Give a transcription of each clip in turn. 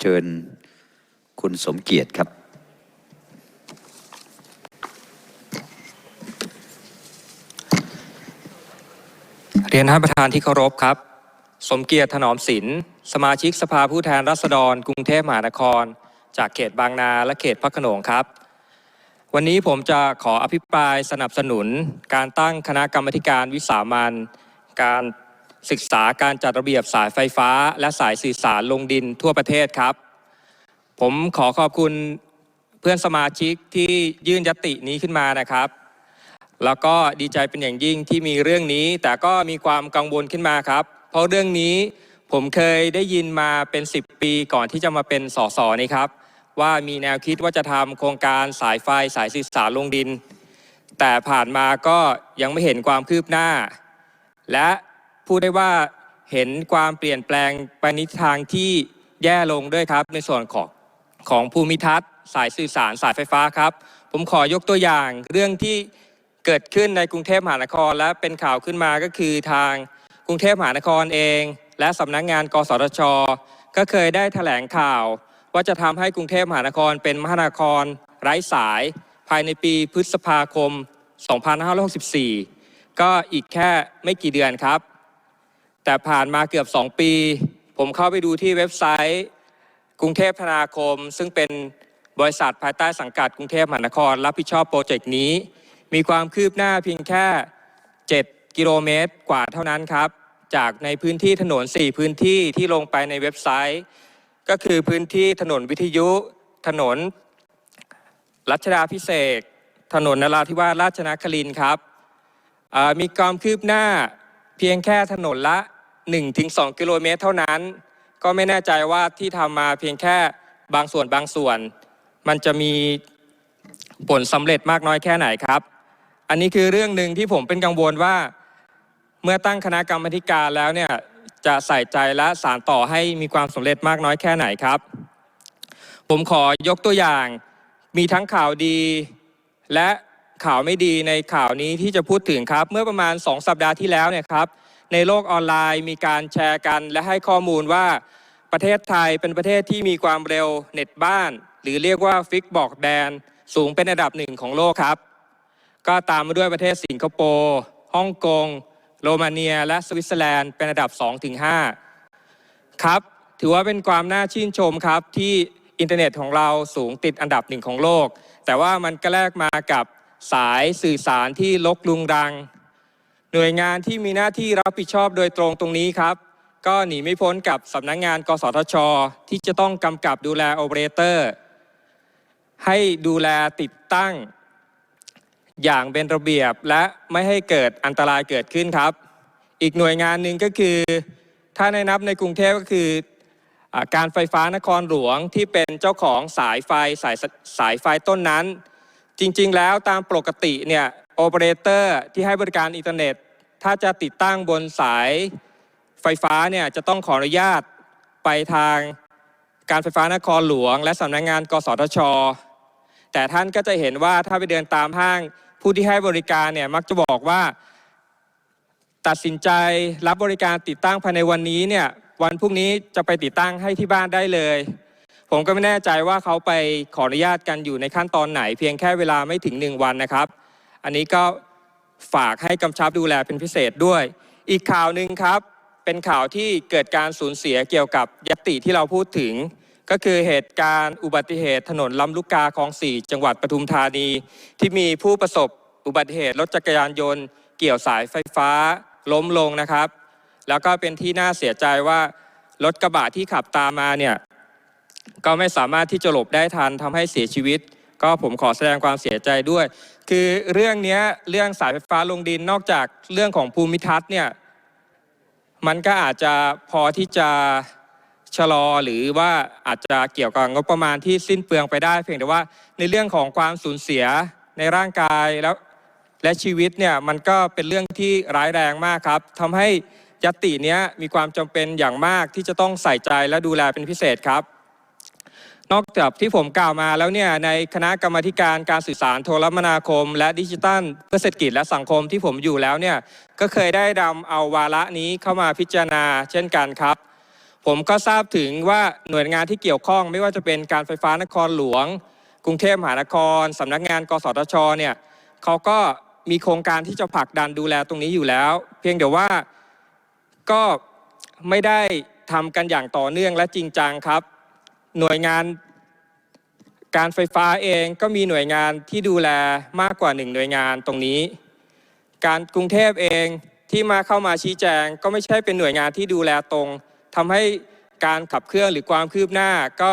เชิญคุณสมเกียรติครับ เรียนท่านประธานที่เคารพครับ สมเกียรติถนอมศิลป์สมาชิกสภาผู้แทนราษฎร กรุงเทพมหานคร จากเขตบางนาและเขตพระขนงครับ วันนี้ผมจะขออภิปรายสนับสนุน การตั้งคณะกรรมการวิสามันการ ศึกษาการจัดระเบียบสายไฟฟ้า และสายสื่อสารลงดินทั่วประเทศครับ ผมขอขอบคุณเพื่อนสมาชิกที่ยื่นยตินี้ขึ้นมานะครับ แล้วก็ดีใจเป็นอย่างยิ่งที่มีเรื่องนี้ แต่ก็มีความกังวลขึ้นมาครับ เพราะเรื่องนี้ผมเคยได้ยินมาเป็น 10 ปีก่อนที่จะมาเป็นสสนี่ครับ ว่ามีแนวคิดว่าจะทำโครงการสายไฟสายสื่อสารลงดิน แต่ผ่านมาก็ยังไม่เห็นความคืบหน้า และ พูดได้ว่าเห็นความเปลี่ยนแปลงไปในทิทางที่แย่ลงด้วยครับ ในส่วนของของภูมิทัศน์สายสื่อสารสายไฟฟ้าครับ ผมขอยกตัวอย่างเรื่องที่เกิดขึ้นในกรุงเทพมหานคร และเป็นข่าวขึ้นมาก็คือทางกรุงเทพมหานครเอง และสำนักงาน กสทช ก็เคยได้แถลงข่าว ว่าจะทำให้กรุงเทพมหานครเป็นมหานคร ไร้สาย ภายในปีพฤษภาคม 2564 ก็อีกแค่ไม่กี่เดือนครับ แต่ผ่านมาเกือบ 2 ปี ผมเข้าไปดูที่เว็บไซต์กรุงเทพธนาคม ซึ่งเป็นบริษัทภายใต้สังกัดกรุงเทพมหานคร รับผิดชอบโปรเจกต์นี้ มีความคืบหน้าเพียงแค่ 7 กิโลเมตรกว่าเท่านั้นครับ จากในพื้นที่ถนน 4 พื้นที่ที่ลงไปในเว็บไซต์ ก็คือพื้นที่ถนนวิทยุ ถนน รัชดาพิเศษ ถนนนราธิวาสราชนครินครับมีความคืบหน้าเพียงแค่ถนนละ 1-2 กิโลเมตรเท่านั้น ก็ไม่แน่ใจว่าที่ทำมาเพียงแค่บางส่วนบางส่วน มันจะมีผลสำเร็จมากน้อยแค่ไหนครับ อันนี้คือเรื่องหนึ่งที่ผมเป็นกังวลว่า เมื่อตั้งคณะกรรมาธิการแล้วเนี่ยจะใส่ใจและสารต่อให้มีความสำเร็จมากน้อยแค่ไหนครับ ผมขอยกตัวอย่าง มีทั้งข่าวดี และข่าวไม่ดีในข่าวนี้ที่จะพูดถึงครับ เมื่อประมาณ 2 สัปดาห์ที่แล้วเนี่ยครับ ในโลกออนไลน์มีการแชร์กัน และให้ข้อมูลว่าประเทศไทยเป็นประเทศที่มีความเร็วเน็ตบ้าน หรือเรียกว่าฟิกบอกแบนสูงเป็นอันดับหนึ่งของโลกครับ ก็ตามมาด้วยประเทศสิงคโปร์ฮ่องกงโรมาเนีย และสวิตเซอร์แลนด์เป็นอันดับ 2-5 ครับ ถือว่าเป็นความน่าชื่นชมครับที่อินเทอร์เน็ตของเราสูงติดอันดับหนึ่งของโลก แต่ว่ามันก็แลกมากับสายสื่อสารที่ลกลุงรัง หน่วยงานที่มีหน้าที่รับผิดชอบโดยตรงตรงนี้ครับ ก็หนีไม่พ้นกับสำนักงงาน กสทช ที่จะต้องกำกับดูแลโอเปอเรเตอร์ ให้ดูแลติดตั้ง อย่างเป็นระเบียบและไม่ให้เกิดอันตรายเกิดขึ้นครับ อีกหน่วยงานหนึ่งก็คือ ถ้าในนับในกรุงเทพก็คืออการไฟฟ้านครหลวงที่เป็นเจ้าของสายไฟสายสายไฟต้นนั้น จริง ๆ แล้วตามปกติเนี่ยโอเปอเรเตอร์ที่ให้บริการอินเทอร์เน็ต ถ้าจะติดตั้งบนสายไฟฟ้าเนี่ยจะต้องขออนุญาตไปทางการไฟฟ้านครหลวง และสำนักงงาน กสทช แต่ท่านก็จะเห็นว่าถ้าไปเดินตามห้างผู้ที่ให้บริการเนี่ยมักจะบอกว่า ตัดสินใจรับบริการติดตั้งภายในวันนี้เนี่ยวันพรุ่งนี้จะไปติดตั้งให้ที่บ้านได้เลย ผมก็ไม่แน่ใจว่าเขาไปขออนุญาตกันอยู่ในขั้นตอนไหน เพียงแค่เวลาไม่ถึง 1 วันนะครับ อันนี้ก็ฝากให้กำชับดูแลเป็นพิเศษด้วย อีกข่าวหนึ่งครับ เป็นข่าวที่เกิดการสูญเสียเกี่ยวกับยติที่เราพูดถึง ก็คือเหตุการณ์อุบัติเหตุถนนลำลูกกาคลองสี่จังหวัดปทุมธานี ที่มีผู้ประสบอุบัติเหตุรถจักรยานยนต์ เกี่ยวสายไฟฟ้า ล้มลงนะครับ แล้วก็เป็นที่น่าเสียใจว่ารถกระบะที่ขับตามมาเนี่ย ก็ไม่สามารถที่จะหลบได้ทันทำให้เสียชีวิต ก็ผมขอแสดงความเสียใจด้วย คือเรื่องนี้เรื่องสายไฟฟ้าลงดินนอกจากเรื่องของภูมิทัศน์เนี่ยมันก็อาจจะพอที่จะชะลอหรือว่าอาจจะเกี่ยวกับงบประมาณที่สิ้นเปลืองไปได้ เพียงแต่ว่าในเรื่องของความสูญเสียในร่างกายแล้วและชีวิตเนี่ยมันก็เป็นเรื่องที่ร้ายแรงมากครับทำให้ยตติเนี้ยมีความจำเป็นอย่างมากที่จะต้องใส่ใจและดูแลเป็นพิเศษครับ นอกจากที่ผมกล่าวมาแล้วเนี่ยในคณะกรรมการการสื่อสารโทรคมนาคม และดิจิทัลเพื่อเศรษฐกิจและสังคมที่ผมอยู่แล้วเนี่ยก็เคยได้ดำเอาวาระนี้เข้ามาพิจารณาเช่นกันครับ ผมก็ทราบถึงว่าหน่วยงานที่เกี่ยวข้อง ไม่ว่าจะเป็นการไฟฟ้านครหลวง กรุงเทพมหานครสำนักงาน กสทชเนี่ยเขาก็มีโครงการที่จะผลักดันดูแลตรงนี้อยู่แล้ว เพียงแต่ว่าก็ไม่ได้ทำกันอย่างต่อเนื่องและจริงจังครับ หน่วยงานการไฟฟ้าเองก็มีหน่วยงานที่ดูแลมากกว่าหนึ่งหน่วยงานตรงนี้ การกรุงเทพเองที่มาเข้ามาชี้แจง ก็ไม่ใช่เป็นหน่วยงานที่ดูแลตรงทำให้การขับเคลื่อนหรือความคืบหน้าก็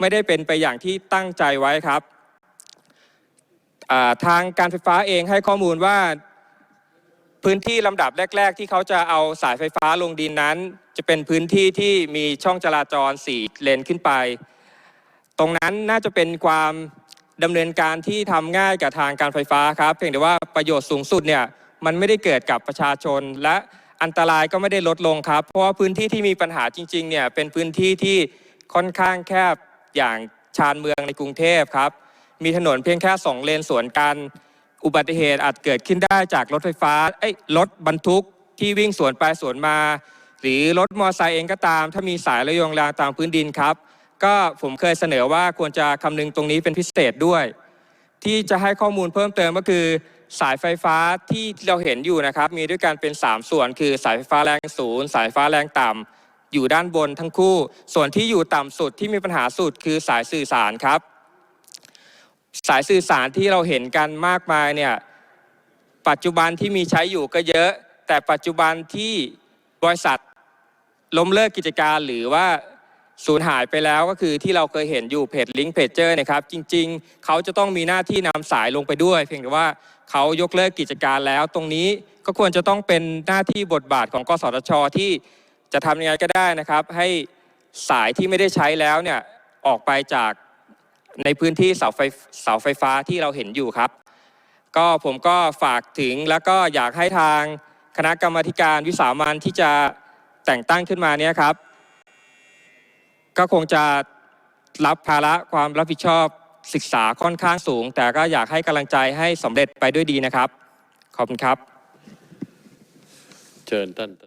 ไม่ได้เป็นไปอย่างที่ตั้งใจไว้ครับทางการไฟฟ้าเองให้ข้อมูลว่า พื้นที่ลำดับแรก ๆ ที่เขาจะเอาสายไฟฟ้าลงดินนั้น จะเป็นพื้นที่ที่มีช่องจราจร4เลนขึ้นไป ตรงนั้นน่าจะเป็นความดำเนินการที่ทำง่ายกับทางการไฟฟ้าครับ เพียงแต่ว่าประโยชน์สูงสุดเนี่ยมันไม่ได้เกิดกับประชาชน และอันตรายก็ไม่ได้ลดลงครับ เพราะว่าพื้นที่ที่มีปัญหาจริงๆเนี่ยเป็นพื้นที่ที่ค่อนข้างแคบอย่างชานเมืองในกรุงเทพครับ มีถนนเพียงแค่สองเลนสวนกัน อุบัติเหตุอาจเกิดขึ้นได้จากรถไฟฟ้าเอ้ยรถบรรทุกที่วิ่งสวนไปสวนมา หรือรถมอเตอร์ไซค์เองก็ตาม ถ้ามีสายระยงรางตามพื้นดินครับ ก็ผมเคยเสนอว่าควรจะคำนึงตรงนี้เป็นพิเศษด้วย ที่จะให้ข้อมูลเพิ่มเติมก็คือสายไฟฟ้าที่เราเห็นอยู่นะครับ มีด้วยกันเป็น 3 ส่วน คือสายไฟฟ้าแรงสูงสายไฟฟ้าแรงต่ำอยู่ด้านบนทั้งคู่ ส่วนที่อยู่ต่ำสุดที่มีปัญหาสุดคือสายสื่อสารครับ สายสื่อสารที่เราเห็นกันมากมายเนี่ยปัจจุบันที่มีใช้อยู่ก็เยอะ แต่ปัจจุบันที่บริษัทล้มเลิกกิจการหรือว่าสูญหายไปแล้วก็คือที่เราเคยเห็นอยู่เพจลิงก์เพจเจอร์นะครับ จริง ๆ เขาจะต้องมีหน้าที่นำสายลงไปด้วย เพียงแต่ว่าเขายกเลิกกิจการแล้ว ตรงนี้ก็ควรจะต้องเป็นหน้าที่บทบาทของกสทช ที่จะทำยังไงก็ได้นะครับ ให้สายที่ไม่ได้ใช้แล้วเนี่ยออกไปจาก ในพื้นที่เสาไฟเสาไฟฟ้าที่เราเห็นอยู่ครับ ก็ผมก็ฝากถึงแล้วก็อยากให้ทางคณะกรรมการวิสามันที่จะแต่งตั้งขึ้นมาเนี้ยครับ ก็คงจะรับภาระความรับผิดชอบศึกษาค่อนข้างสูง แต่ก็อยากให้กำลังใจให้สำเร็จไปด้วยดีนะครับ ขอบคุณครับ เชิญท่าน